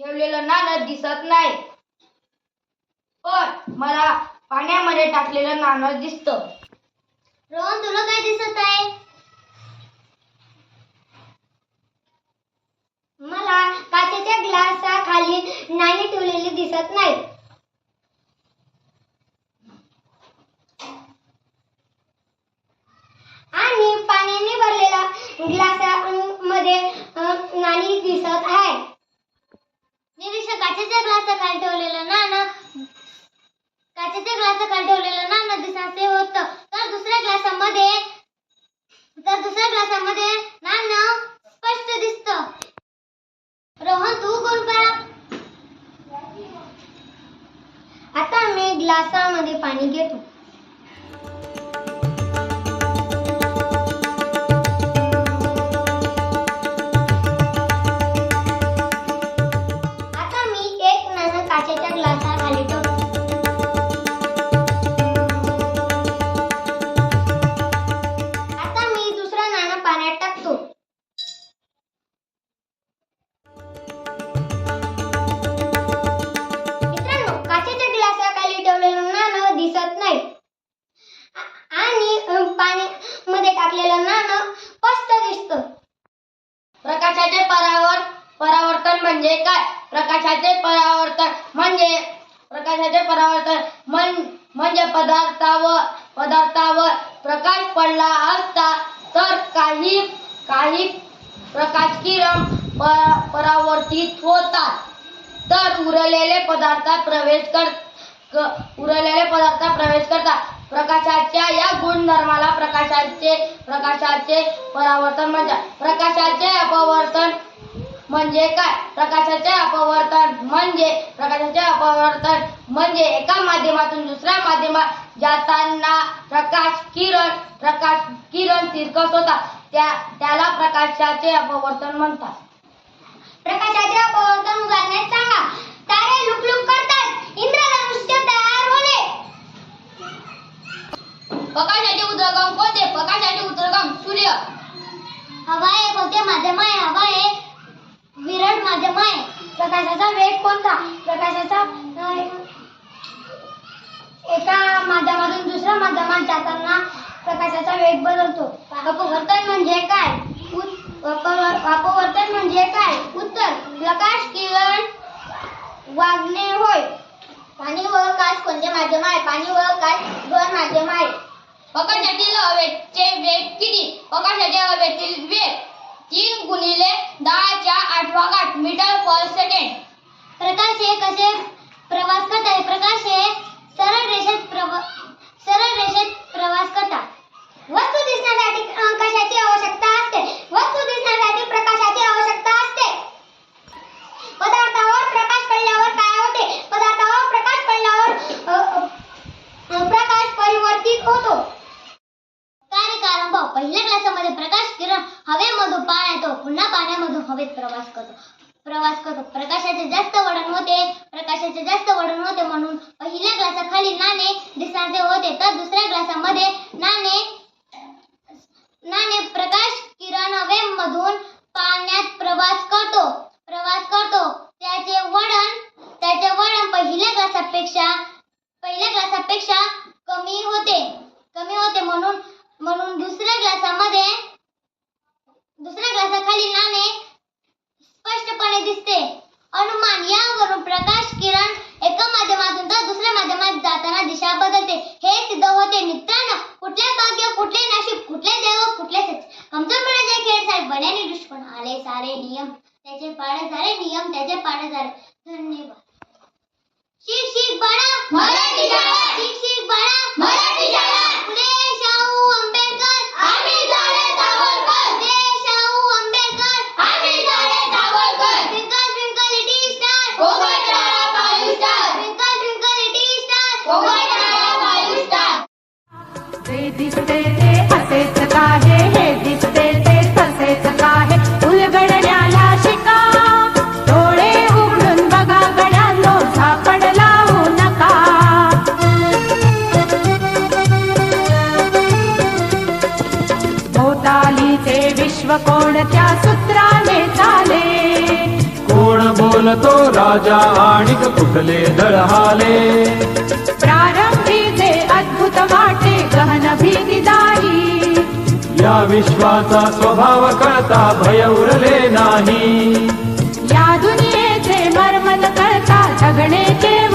ठेवलेलं नाणं दिसत नाही. पण मला पाण्यामध्ये टाकलेलं नाणं दिसतं. रोहन तुला काय दिसत आहे? मला काचेच्या ग्लासा खाली नाणी ठेवलेली दिसत नाही आणि पाण्याने भरलेला ग्लासामध्ये अं, नाणी दिसत आहे निरीक्षक काचेच्या ग्लासाखाली ठेवलेलं नाणं काचेच्या ग्लासाखाली ठेवलेलं नाणं दिसासे होतं. तर दुसऱ्या ग्लासामध्ये तर दुसऱ्या ग्लासामध्ये नाणं स्पष्ट दिसत. रोहन तू कोण करा आता मी ग्लासामध्ये पाणी घेतो. काचेच्या ग्लासाखाली ठेवतो आता मी दुसरा नाणं पाण्यात टाकतो. मित्रांनो काचेच्या ग्लासाखाली ठेवलेलं नाणं दिसत नाही. आणि पाण्यामध्ये टाकलेलं नाणं स्पष्ट दिसतं. प्रकाशाचे परावर परावर्तन म्हणजे काय? प्रकाशाचे परावर्तन म्हणजे प्रकाशाचे परावर्तन म्हणजे पदार्थावर पदार्थावर प्रकाश पडला असता तर काही काही प्रकाश किरण प- परावर्तित होतात. तर उरलेले पदार्थ प्रवेश कर उरलेले पदार्थ प्रवेश करतात. प्रकाशाच्या या गुणधर्माला प्रकाशाचे प्रकाशाचे परावर्तन म्हणतात. प्रकाशाचे अपवर्तन म्हणजे काय? प्रकाशाचे अपवर्तन म्हणजे प्रकाशाचे अपवर्तन म्हणजे एका माध्यमातून दुसऱ्या माध्यमात जाताना प्रकाश किरण प्रकाश किरण तिरकस होतात त्या त्याला प्रकाशाचे अपवर्तन म्हणतात. प्रकाशाचे अपवर्तन उदाहरणात सांगा. तारे लुकलुक करतात. इंद्रधनुष्य तयार होणे. प्रकाशाचे उद्रगम कोणते? प्रकाशाचे उद्रगम सूर्य. हवा एक होते माध्यम आहे हवा एक विरळ माध्यम आहे प्रकाशाचा वेग कोणता? प्रकाशाचा एका माध्यमातून दुसऱ्या माध्यमात जाताना प्रकाशाचा वेग बदलतो. अपवर्तन म्हणजे काय? अपवर्तन म्हणजे काय? उत्तर प्रकाश किरण वागणे होय. पाणी व काच कोणते माध्यम आहे? पाणी व काच दोन माध्यम आहे प्रकाशातील हवेचे वेग किती? प्रकाशाच्या हवेतील वेग तीन कसे प्रवास करतात प्रकाश हे सरळ रेषेत प्रवा सरळ रेषेत प्रवास करतात वस्तू दिसण्यासाठी कशाची आवश्यकता असते? वस्तू दिसण्यासाठी प्रकाशाची आवश्यकता असते. पदार्थावर प्रकाश पडल्यावर काय होते? पदार्थावर प्रकाश पडल्यावर प्रकाश परिवर्तित होतो. कार्यकारंभ पहिल्या क्लासामध्ये प्रकाश किरण हवेमधून पाण्यात पुन्हा पाण्यामधून हवेत प्रवास करतो. प्रवास करतो. प्रकाशाचे जास्त वळण होते प्रकाशाचे जास्त वळण होते म्हणून पहिल्या ग्लासाखाली नाणे दिसणारे होते तर दुसऱ्या ग्लासामध्ये नाणे नाणे प्रकाश किरण हवेमधून पाण्यात प्रवास करतो. प्रवास करतो. त्याचे वळण त्याचे वळण पहिल्या ग्लासापेक्षा पहिल्या ग्लासापेक्षा कमी होते. कमी होते म्हणून म्हणून दुसऱ्या ग्लासामध्ये दुसऱ्या ग्लासाखाली नाणे स्पष्टपणे दिसते. अनुमान यावरून प्रकाश किरण एका माध्यमातून तर दुसऱ्या माध्यमात जाताना दिशा बदलते. हे सिद्ध होते मित्रांनो कुठले भाग्य कुठले नशीब कुठले देव कुठले सच कमजोरपणाचे खेळ सारे बड्याने दुष्पण आले सारे नियम त्याचे पाडे सारे नियम त्याचे पाडे सारे धन्यवाद. शिक शिक बाळा मराठी शाळा. शिक शिक बाळा मराठी शाळा. दिसते ते असेच काहे? हे दिसते ते तसेच काहे? उलगडण्याला शिका. डोळे उघडून बघा गड्यांनो झापड लावू नका. भोतालीचे विश्व कोणत्या सूत्राने चाले? कोण बोलतो राजा आणि कुठले दळहाले? या विश्वाचा स्वभाव कळता भय उरले नाही. या दुनियेचे मर्मन कळता जगण्याचे